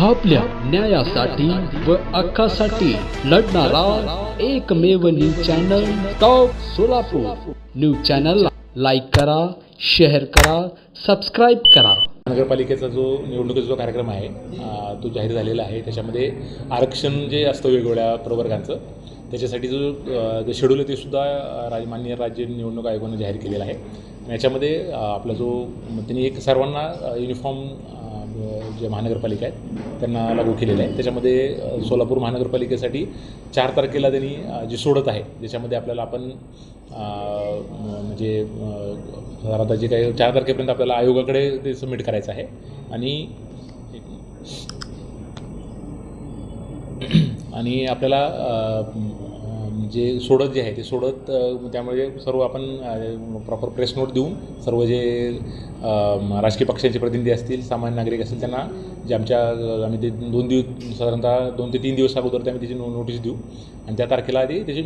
आपल्या न्यायासाठी व हक्कासाठी लढणारा एकमेव news channel top Solapur. News चॅनलला लाईक करा शेअर करा सबस्क्राईब करा. नगरपालिकेचा जो निवडणुकीचा जो कार्यक्रम आहे तो जाहीर झालेला आहे. त्याच्यामध्ये आरक्षण जे असतं वेगवेगळ्या प्रवर्गांचं त्याच्यासाठी जो अ, जे शेड्यूल आहे ते सुद्धा राजमान्य राज राज्य निवडणूक आयोगानं जाहीर केलेला आहे. याच्यामध्ये आपला जो त्यांनी एक सर्वांना युनिफॉर्म जे महानगरपालिका आहेत त्यांना लागू केलेलं आहे त्याच्यामध्ये सोलापूर महानगरपालिकेसाठी चार तारखेला त्यांनी जी सोडत आहे ज्याच्यामध्ये आपल्याला आपण म्हणजे आता साधारणतः जे काही चार तारखेपर्यंत आपल्याला आयोगाकडे ते सबमिट करायचं आहे. आणि आणि आपल्याला जे सोडत जे आहे ते सोडत त्यामुळे सर्व आपण प्रॉपर प्रेस नोट देऊन सर्व जे राजकीय पक्षांचे प्रतिनिधी असतील सामान्य नागरिक असतील त्यांना जे आमच्या आम्ही ते दोन दिवस साधारणतः दोन ते तीन दिवस अगोदर ते आम्ही त्याची नो नोटीस देऊ. आणि त्या तारखेला आधी त्याची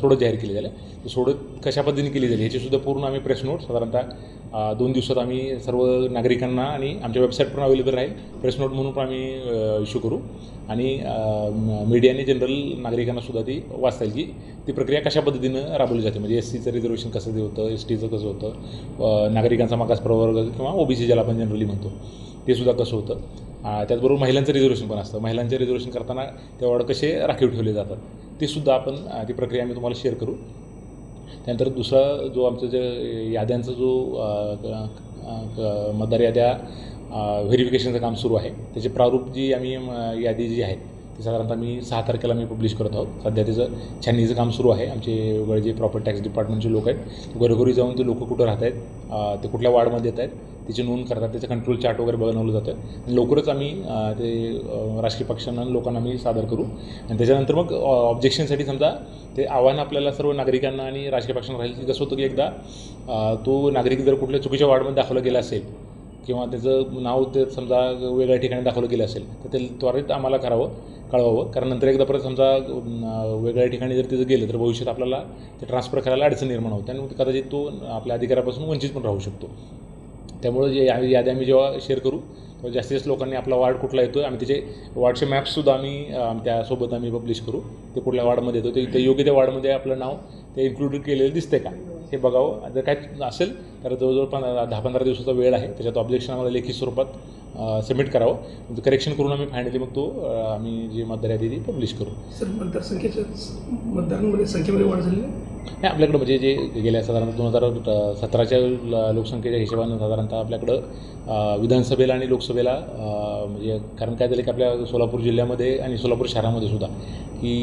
सोडत जाहीर केली जाईल. ते सोडत कशा पद्धतीने केली जाईल ह्याचीसुद्धा पूर्ण आम्ही प्रेस नोट साधारणतः दोन दिवसात आम्ही सर्व नागरिकांना आणि आमच्या वेबसाईट पण अवेलेबल राहील. प्रेस नोट म्हणून पण आम्ही इश्यू करू. आणि मीडियाने जनरल नागरिकांना सुद्धा ती वाचता येईल की ती प्रक्रिया कशा पद्धतीनं राबवली जाते? म्हणजे एस सीचं रिझर्वेशन कसं ते होतं एस टीचं कसं होतं नागरिकांचा मागास प्रवर्ग किंवा ओबीसी ज्याला आपण जनरली म्हणतो ते सुद्धा कसं होतं? त्याचबरोबर महिलांचं रिझर्वेशन पण असतं. महिलांचे रिझर्वेशन करताना ते वॉर्ड कसे राखीव ठेवले जातात ते सुद्धा आपण ती प्रक्रिया आम्ही तुम्हाला शेअर करू. त्यानंतर दुसरा जो आमचं जे याद्यांचा जो मतदार याद्या व्हेरिफिकेशनचं काम सुरू आहे. त्याचे प्रारूप जी आम्ही यादी जी आहेत ती साधारणतः मी सहा तारखेला मी पब्लिश करत आहोत. सध्या त्याचं छाननीचं काम सुरू आहे. आमचे वेगळे जे प्रॉपर टॅक्स डिपार्टमेंटचे लोक आहेत घरोघरी जाऊन ते लोक कुठं राहत आहेत ते कुठल्या वार्डमध्ये येत आहेत त्याची नोंद करतात त्याचं कंट्रोल चार्ट वगैरे बनवलं जातं. आणि लवकरच आम्ही ते राजकीय पक्षांना लोकांना आम्ही सादर करू. आणि त्याच्यानंतर मग ऑब्जेक्शनसाठी समजा ते आव्हान आपल्याला सर्व नागरिकांना आणि राजकीय पक्षांना राहील की कसं होतं की एकदा तो नागरिक जर कुठल्या चुकीच्या वार्डमध्ये दाखवला गेला असेल किंवा त्याचं नाव ते समजा वेगळ्या ठिकाणी दाखवलं गेलं असेल तर ते त्वरित आम्हाला करावं कळवावं. कारण नंतर एकदा परत समजा वेगळ्या ठिकाणी जर तिथं गेलं तर भविष्यात आपल्याला ते ट्रान्सफर करायला अडचण निर्माण होते आणि कदाचित तो आपल्या अधिकारापासून वंचित पण राहू शकतो. त्यामुळे जे या- यादी आम्ही जेव्हा शेअर करू तेव्हा जास्तीत जास्त लोकांनी आपला वार्ड कुठला येतो आहे आम्ही त्याचे वार्डचे मॅप्ससुद्धा आम्ही त्यासोबत आम्ही पब्लिश करू. ते कुठल्या वार्डमध्ये येतो ते योग्य त्या वार्डमध्ये आपलं नाव ते इन्क्लूड केलेलं दिसतंय का? हे बघावं. जर काय असेल तर जवळजवळ पण दहा पंधरा दिवसाचा वेळ आहे. त्याच्यात ऑब्जेक्शन आम्हाला लेखी स्वरूपात सबमिट करावं. करेक्शन करून आम्ही फायनली मग तो आम्ही जी मतदार यादी ती पब्लिश करू. सर मतदारसंख्येच्या मतदारांमध्ये संख्येमध्ये वाढ आहे नाही आपल्याकडं म्हणजे जे गेल्या साधारणतः दोन हजार सतराच्या लोकसंख्येच्या हिशोबानं साधारणतः आपल्याकडं विधानसभेला आणि लोकसभेला म्हणजे कारण काय झालं की आपल्या सोलापूर जिल्ह्यामध्ये आणि सोलापूर शहरामध्ये सुद्धा की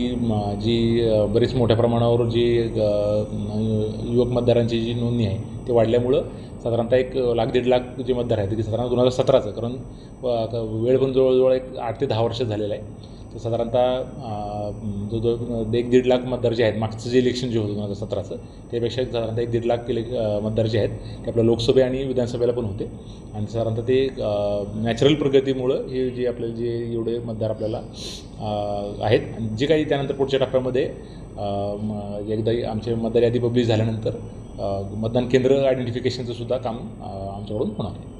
जी बरीच मोठ्या प्रमाणावर जी युवक मतदारांची जी नोंदणी आहे ते वाढल्यामुळं साधारणतः एक लाख दीड लाख जे मतदार आहेत ते साधारण दोन हजार सतराचं कारण वेळ पण जवळजवळ एक आठ ते दहा वर्ष झालेलं आहे. तर साधारणतः जो जो एक दीड लाख मतदारजे आहेत. मागचं जे इलेक्शन जे होतं दोन हजार सतराचं त्यापेक्षा साधारणतः एक दीड लाख इले मतदार जे आहेत. ते आपल्या लोकसभे आणि विधानसभेला पण होते. आणि साधारणतः ते नॅचरल प्रगतीमुळं हे जे आपल्याला जे एवढे मतदार आपल्याला आहेत. आणि जे काही त्यानंतर पुढच्या टप्प्यामध्ये एकदा आमचे मतदार यादी पब्लिश झाल्यानंतर मतदान केंद्र आयडेंटिफिकेशनचं सुद्धा काम आमच्याकडून होणार आहे.